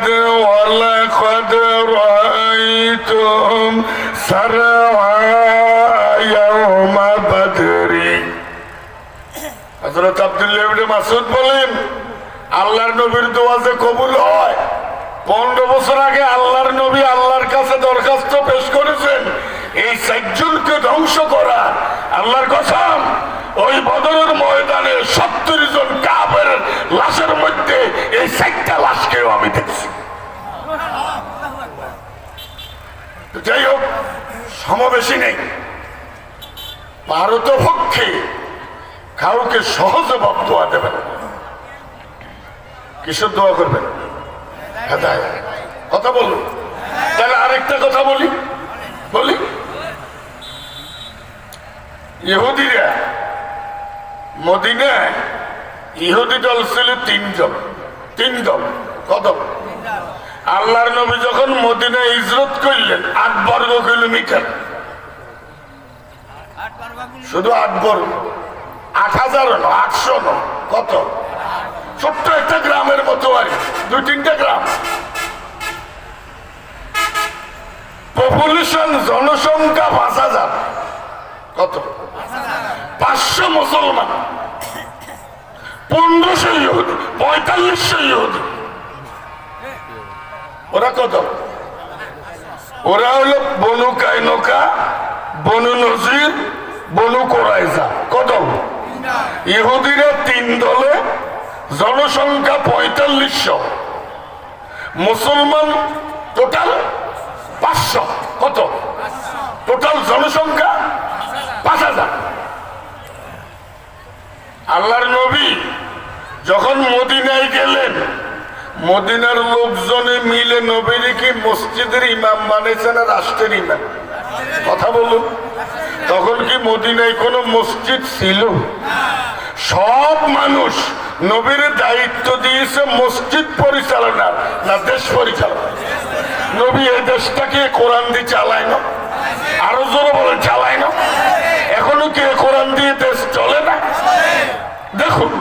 ولقد ولقد رأيتم سرعى يوم بدر হযরত আব্দুল্লাহ ইবনে মাসউদ বলেন আল্লাহর নবীর দোয়া যে কবুল হয় পনেরো বছর আগে আল্লাহর নবী আল্লাহর কাছে দরখাস্ত পেশ করেছেন এই চারজনকে ধ্বংস করা আল্লাহর কসম ওই বদরের ময়দানে সত্তর সমাবেশী নেই। পক্ষে কাউকে সহজে বাপ দোয়া দেবেন কিসের দোয়া করবেন। কথা বলুন। তাহলে আরেকটা কথা বলি। বলি। ইহুদিরা, মদিনায় ইহুদি দল ছিল তিন দল কত আল্লাহর নবী যখন মদিনায় ইজরত করলেন আট বর্গ কিলোমিটার শুধু আট বর্গ আট হাজার ন আটশো ন কত? ছোট্ট একটা গ্রামের মতো আর দুই তিনটা গ্রাম। পপুলেশন জনসংখ্যা পাঁচ হাজার। কত? পাঁচশো মুসলমান। পনেরোশো ইহুদি, পঁয়তাল্লিশশো ইহুদি। ওরা কত? ওরা হলো বনু কাইনকা, বনু নজির, বনু কোরাইজা। কত? ইহুদিরা তিন দলে, জনসংখ্যা পঁয়তাল্লিশশো। মুসলমান টোটাল পাঁচশো। কত? টোটাল জনসংখ্যা পাঁচ হাজার। আল্লাহর নবী যখন মদিনায় গেলেন মদিনার লোকজনে মিলে নবীর কি মসজিদের ইমাম বানিয়েছে না রাষ্ট্রের ইমাম? কথা বলুন। তখন কি মদিনায় কোনো মসজিদ ছিল? সব মানুষ নবীর দায়িত্ব দিয়েছে মসজিদ পরিচালনা না দেশ পরিচালনা নবী এই দেশটাকে কোরআন দিয়ে চালায় না। আরও জোরে বলে চালায় না। এখনও কে এ কোরআন দিয়ে দেশ চলে না দেখুন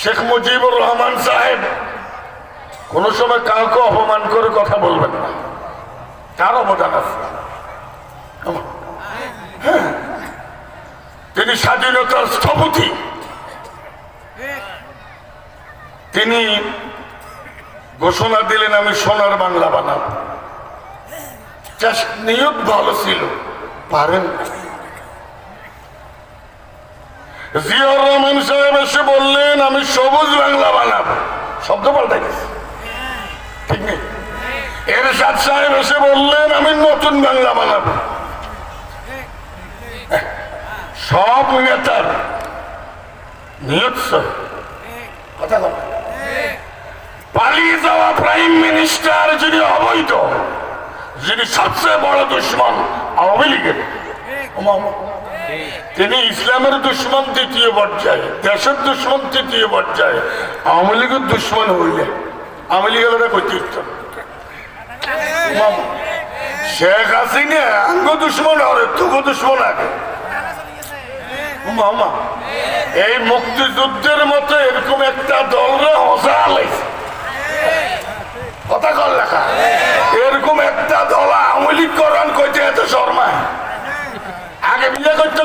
শেখ মুজিবুর রহমান সাহেব, কোন সময় কাউকে অপমান করে কথা বলবেন না। তার অবদান আছে। হ্যাঁ। তিনি স্বাধীনতার স্থপতি। তিনি ঘোষণা দিলেন, আমি সোনার বাংলা বানাব। নিয়ত ভালো ছিল। পারেন। জিয়াউর রহমান সাহেব এসে বললেন, আমি সবুজ বাংলা বানাবো শব্দ পাল্টাই গেছে। ঠিক নেই এরশাদ সাহেব এসে বললেন, আমি নতুন বাংলা বানাবো সব নেতার সব। কথা পালিয়ে যাওয়া প্রাইম মিনিস্টার যিনি অবৈধ, যিনি সবচেয়ে বড় দুশ্মন আওয়ামী লীগের। তিনি ইসলামের দুশ্মন তৃতীয় পর্যায়ে, দেশের দুশ্মন তৃতীয় পর্যায়ে, আওয়ামী লীগের দুশ্মন হইলে। আওয়ামী লীগের ওরা কর্তৃত্ব শেখ হাসিনা, আঙ্গ দুশ্মন হবে তুগো দুশ্মন আগে। এই মুক্তিযুদ্ধের মতো এরকম একটা দলরে হসা লাইছে কথা কর লেখা এরকম একটা দল আওয়ামী লীগ করান কইতে এত শর্মায় আগে বিয়ে করতে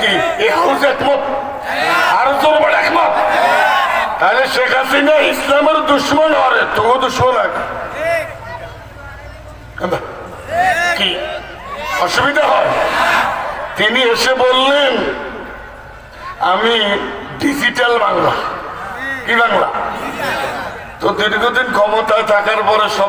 কি এ হাউস একমত আরও তাহলে শেখ হাসিনা ইসলামের দুশ্মন হরে তোকে দুশ্মন কি? অসুবিধা হয়? তিনি এসে বললেন, আমি ডিজিটাল বাংলা। কি বাংলা? তো দীর্ঘদিন ক্ষমতায় থাকার পরে সব